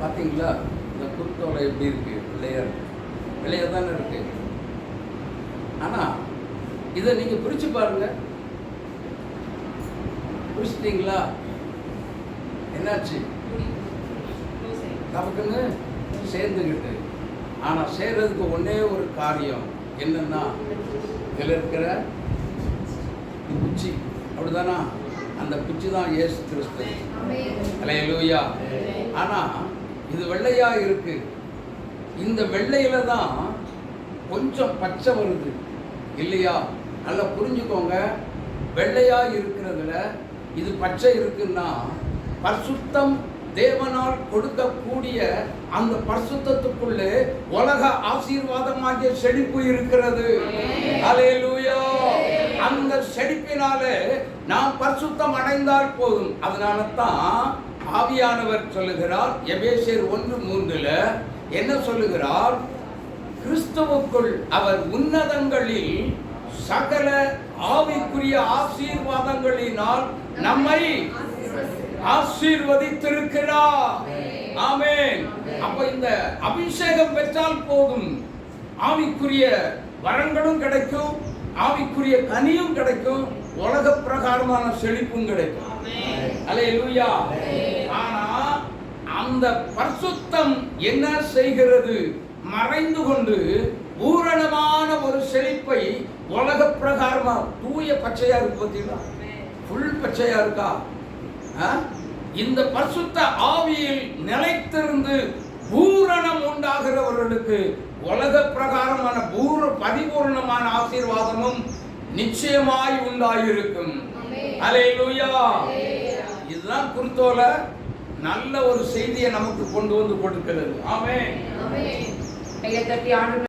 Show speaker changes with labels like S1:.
S1: பார்த்தீங்களா இந்த குருத்தோலை எப்படி இருக்கு? வெள்ளையா இருக்கு. வெள்ளையா தானே இருக்கு. ஆனால் இதை நீங்கள் பிரித்து பாருங்க. பிரிச்சிட்டிங்களா? என்னாச்சு? நமக்குன்னு சேர்ந்துக்கிட்டு ஆனால் சேர்றதுக்கு ஒன்றே ஒரு காரியம் என்னன்னா இதில் இருக்கிற குச்சி. அப்படிதானா அந்த குச்சி தான் இயேசு கிறிஸ்து. அலையலூயா ஆனால் இது வெள்ளையா இருக்கு. இந்த வெள்ளையில தான் கொஞ்சம் பச்சை வருது. இல்லையா? நல்லா புரிஞ்சுக்கோங்க. வெள்ளையா இருக்கிறதுல இது பச்சை இருக்குன்னா பரிசுத்தம் தேவனால் கொடுக்கக்கூடிய அந்த பரிசுத்தத்துக்குள்ளே உலக ஆசீர்வாதமாகிய செழிப்பு இருக்கிறது. அல்லேலூயா அந்த செழிப்பினாலே நாம் பரிசுத்தம் அடைந்தால் போதும். அதனால தான் ஆவியானவர் சொல்லுகிறார் எபேசியர் ஒன்று மூன்றுல என்ன சொல்லுகிறார்? கிறிஸ்துவுக்குள் அவர் உன்னதங்களில் சகல ஆவிக்குரிய ஆசீர்வாதங்களினால் நம்மை ஆசீர்வதித்திருக்கிறார். ஆமென். அப்ப இந்த அபிஷேகம் பெற்றால் போதும். ஆவிக்குரிய வரங்களும் கிடைக்கும். ஆவிக்குரிய கனியும் கிடைக்கும். உலக பிரகாரமான செழிப்பும் கிடைக்கும். ஆனா அந்த பரிசுத்தம் என்ன செய்கிறது? மறைந்து கொண்டு பூரணமான ஒரு செழிப்பை உலக பிரகாரமா தூய பச்சையா இருக்கு பார்த்தீங்களா? ஃபுல் பச்சையா இருக்கா? இந்த பரிசுத்த ஆவியில் நிலைத்திருந்து பூரணம் உண்டாகிறவர்களுக்கு உலக பிரகாரமான பூர பரிபூர்ணமான ஆசீர்வாதமும் நிச்சயமாய் உண்டாயிருக்கும். அலையலூயா இதுதான் குருத்தோல நல்ல ஒரு செய்தியை நமக்கு கொண்டு வந்து கொடுக்கிறது. ஆமே
S2: கையை தட்டி ஆண்டு